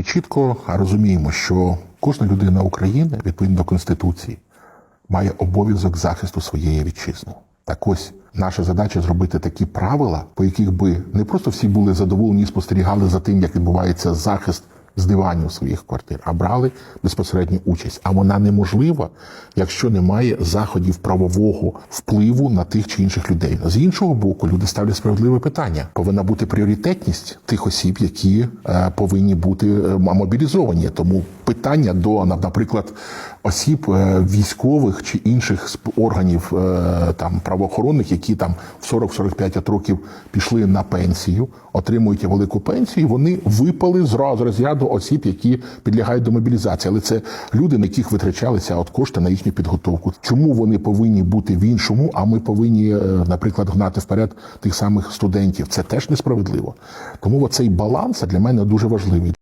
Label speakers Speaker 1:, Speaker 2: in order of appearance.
Speaker 1: Ми чітко розуміємо, що кожна людина України, відповідно до Конституції, має обов'язок захисту своєї вітчизни. Так ось наша задача зробити такі правила, по яких би не просто всі були задоволені і спостерігали за тим, як відбувається захист з диванів своїх квартир, а брали безпосередню участь. А вона неможлива, якщо немає заходів правового впливу на тих чи інших людей. З іншого боку, люди ставлять справедливе питання: повинна бути пріоритетність тих осіб, які е, повинні бути е, мобілізовані. Тому питання до наприклад осіб е, військових чи інших органів е, там правоохоронних, які там в 40-45 років пішли на пенсію, отримують велику пенсію. Вони випали з роз- розряду осіб, які підлягають до мобілізації. Але це люди, на яких витрачалися от кошти на їхню підготовку. Чому вони повинні бути в іншому? А ми повинні, е, наприклад, гнати вперед тих самих студентів. Це теж несправедливо. Тому оцей баланс для мене дуже важливий.